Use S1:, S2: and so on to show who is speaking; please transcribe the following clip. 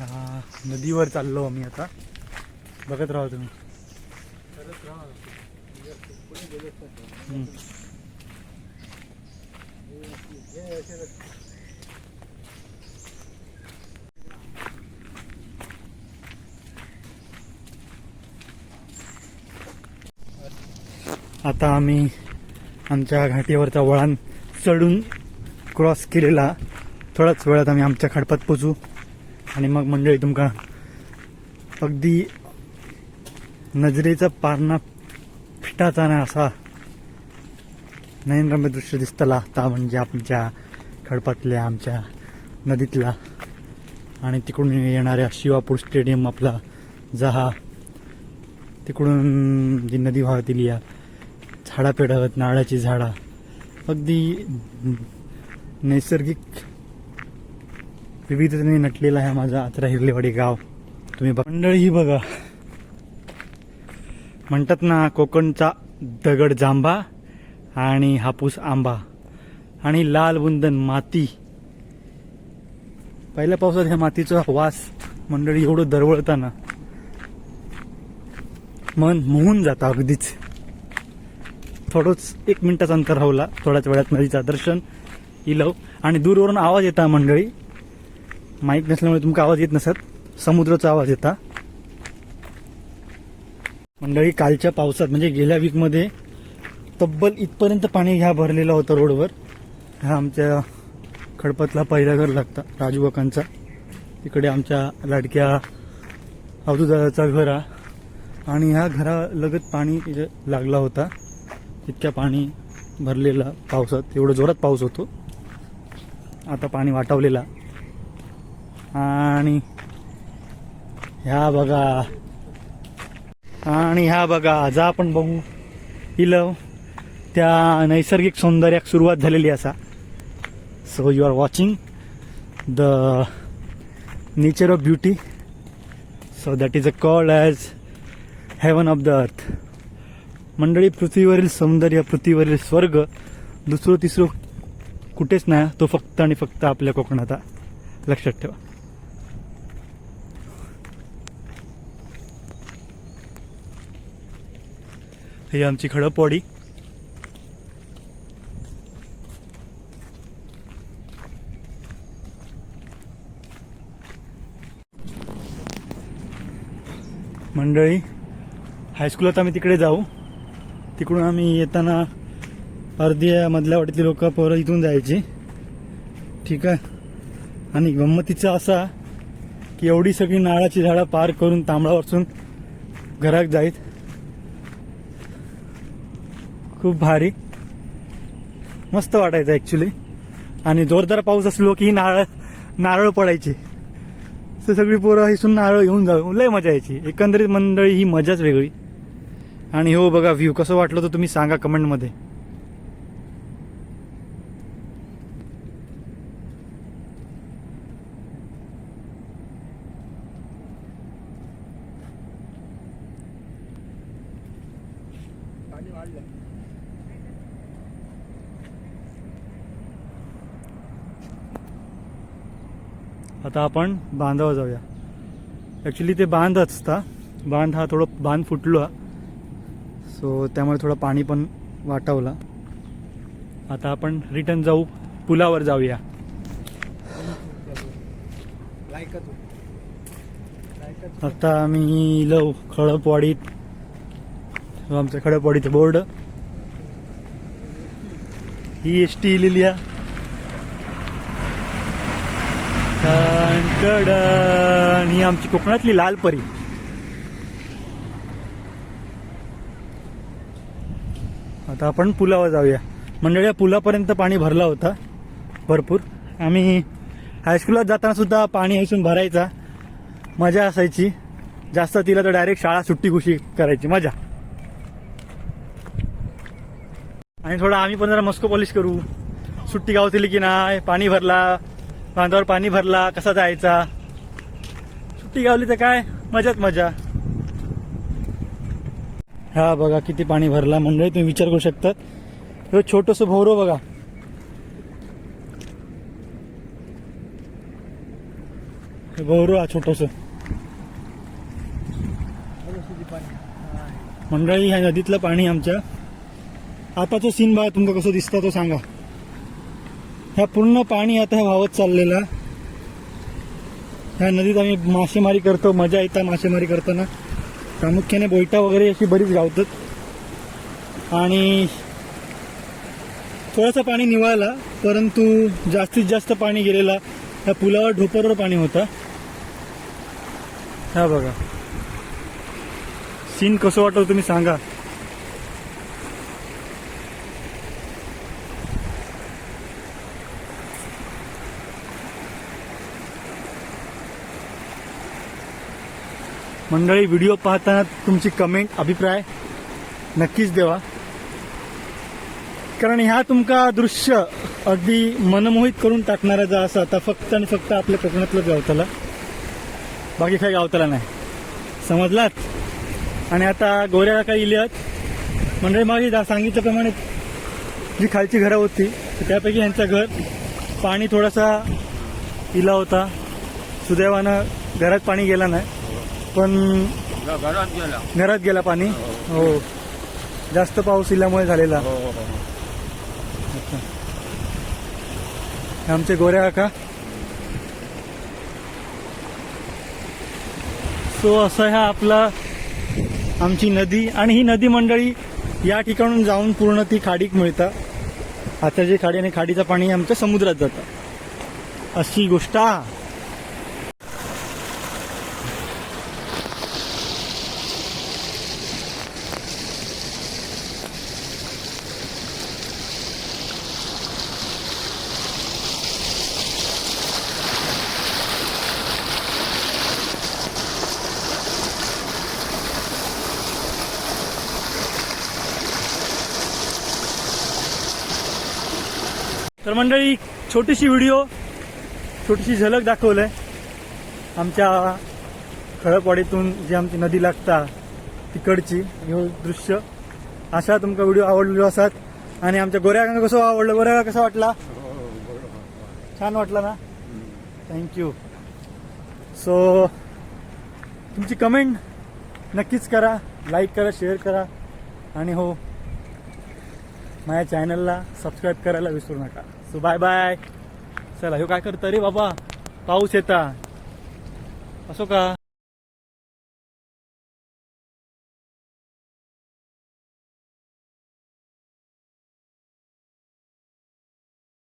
S1: नदीवर चाललो आम्ही आता. बघत राहा तुम्ही. आता आम्ही आमच्या घाटीवरचा वळण चढून क्रॉस केलेला. थोड्याच वेळात आम्ही आमच्या खडपात पोचू आणि मग मंडळी तुमका अगदी नजरेचा पारणा फिटाचा ना असा नयनरम्य दृश्य दिसतला. आता म्हणजे आमच्या खडपातल्या आमच्या नदीतला. आणि तिकडून येणाऱ्या शिवापूर स्टेडियम आपला जहा. तिकडून जी नदी वाहतील या झाडा पेढावत नारळाची झाडा. अगदी नैसर्गिक विविधतेने नटलेला आहे माझा आत्रा हिरलेवाडी गाव. तुम्ही मंडळी बघा. म्हणतात ना कोकणचा दगड जांभा आणि हापूस आंबा आणि लाल बुंदन माती. पहिल्या पावसात ह्या मातीचा वास मंडळी एवढं दरवळताना मन मोहून जातं अगदीच. थोडंच एक मिनिटाचं अंतर राहला थोड्याच वेळात नदीचा दर्शन इलव आणि दूरवरून आवाज येता मंडळी. माहीत नसल्यामुळे तुमका आवाज येत नसत. समुद्राचा आवाज येता. मंडळी कालच्या पावसात म्हणजे गेल्या वीकमध्ये तब्बल इथपर्यंत पाणी ह्या भरलेला होता रोडवर. हा आमच्या खडपतला पहिला घर लागता राजू काकांचा तिकडे आमच्या लाडक्या अवधूदादाचा घर आहे आणि ह्या घरालगत पाणी लागला होता. इतक्या पाणी भरलेला पावसात. एवढं जोरात पाऊस होतो. आता पाणी वाटावलेला. आणि ह्या बघा. आणि ह्या बघा जा आपण बघू. इलव त्या नैसर्गिक सौंदर्याक सुरुवात झालेली असा. So you are watching the nature of beauty so that is a called as heaven of the earth मंडळी पृथ्वीवरील सौंदर्य पृथ्वीवरील स्वर्ग दुसरं तिसरं कुठेच नाही. तो फक्त आणि फक्त आपल्या कोकणात लक्षात ठेवा. ही आमची खडपवाडी मंडळी हायस्कूलात आम्ही तिकडे जाऊ. तिकडून आम्ही येताना अर्धी मधल्या वाटेतली लोक पोरं इथून जायची. ठीक आहे? आणि गंमतीचं असा की एवढी सगळी नाळाची झाडं पार करून तांबडावरसून घरात जाईत. खूप भारी. मस्त वाटायचं ॲक्च्युली आणि जोरदार पाऊस असलो की नारळ नारळ पडायची. तर सगळी पोरं हिसून नारळ घेऊन जाऊ. लय मजा यायची. एकंदरीत मंडळी ही मजाच वेगळी. आणि हो बघा व्ह्यू कसं वाटलं तर तुम्ही सांगा कमेंटमध्ये आता आपण बांधावर जाऊया. ॲक्च्युली ते बांध असता बांध हा थोडं बांध फुटलो हा. सो त्यामुळे थोडं पाणी पण वाटवलं. आता आपण रिटर्न जाऊ पुलावर जाऊया. आता आम्ही लव खडपवाडीत आमच्या खडपवाडीचं बोर्ड ही एस टी लिहिली आहे टन ही आमची कोकणातली लाल परी. आता आपण पुलावर जाऊया. मंडळी या पुलापर्यंत पाणी भरला होता. भरपूर. आम्ही हायस्कूलात जाताना सुद्धा पाणी इथून भरायचा. मजा असायची. जास्त तिला तर डायरेक्ट शाळा सुट्टी खुशी करायची. मजा. आणि थोडा आम्ही पण जरा मस्को पॉलिश करू. सुट्टी गावतील की नाही? पाणी भरला. बांधावर पाणी भरला कसा जायचा? सुट्टी गावली तर काय? मजाच मजा. हा बघा किती पाणी भरला. मंडळी तुम्ही विचार करू शकतात. हे छोटस भोवरो बघा. भोवरो हा छोटस. मंडळी ह्या नदीतलं पाणी आमच्या आताचं सीन बघा तुमका कसं दिसतं तो सांगा. ह्या पूर्ण पाणी आता वाहत चाललेला. ह्या नदीत आम्ही मासेमारी करतो मजा येतात मासेमारी करताना. प्रामुख्याने बोयटा वगैरे अशी बरीच गावतात. आणि थोडंसं पाणी निवळला परंतु जास्तीत जास्त पाणी गेलेला ह्या पुलावर ढोपरवर पाणी होता. हा बघा. सीन कसं वाटतं तुम्ही सांगा. मंडळी व्हिडिओ पाहताना तुमची कमेंट अभिप्राय नक्कीच देवा कारण ह्या तुमका दृश्य अगदी मनमोहित करून टाकणारा जा असा आता फक्त आणि फक्त आपल्या कोकणातलं गावताला. बाकी काही गावताला नाही. समजलात? आणि आता गोऱ्या काही इल्यात मंडळी मागे जा- सांगितल्याप्रमाणे जी खालची घरं होती तर त्यापैकी यांचं घर पाणी थोडासा इला होता. सुदैवानं घरात पाणी गेला नाही. पण
S2: घरात गेला.
S1: घरात गेला पाणी? हो. जास्त पाऊस इल्यामुळे झालेला.
S2: हो हो हो.
S1: आमचे गोऱ्या काका. सो असं ह्या आपला आमची नदी आणि ही नदी मंडळी या ठिकाणून जाऊन पूर्ण ती खाडीक मिळतं. आताची खाडी आणि खाडीचं पाणी आमच्या समुद्रात जातं. अशी गोष्ट. तर मंडळी छोटीशी व्हिडिओ छोटीशी झलक दाखवलंय. आमच्या खळपवाडीतून जी आमची नदी लागता तिकडची हे दृश्य. अशा तुमका व्हिडिओ आवडलेलो असतात आणि आमच्या गोऱ्या कसं आवडलं? गोऱ्या कसा वाटला? छान वाटला ना? थँक्यू सो तुमची कमेंट नक्कीच करा लाईक करा शेअर करा. आणि हो माझ्या चॅनलला सबस्क्राईब करायला विसरू नका. सो बाय बाय चला ह्यो काय करतं रे बाबा? पाऊस येता. असो का?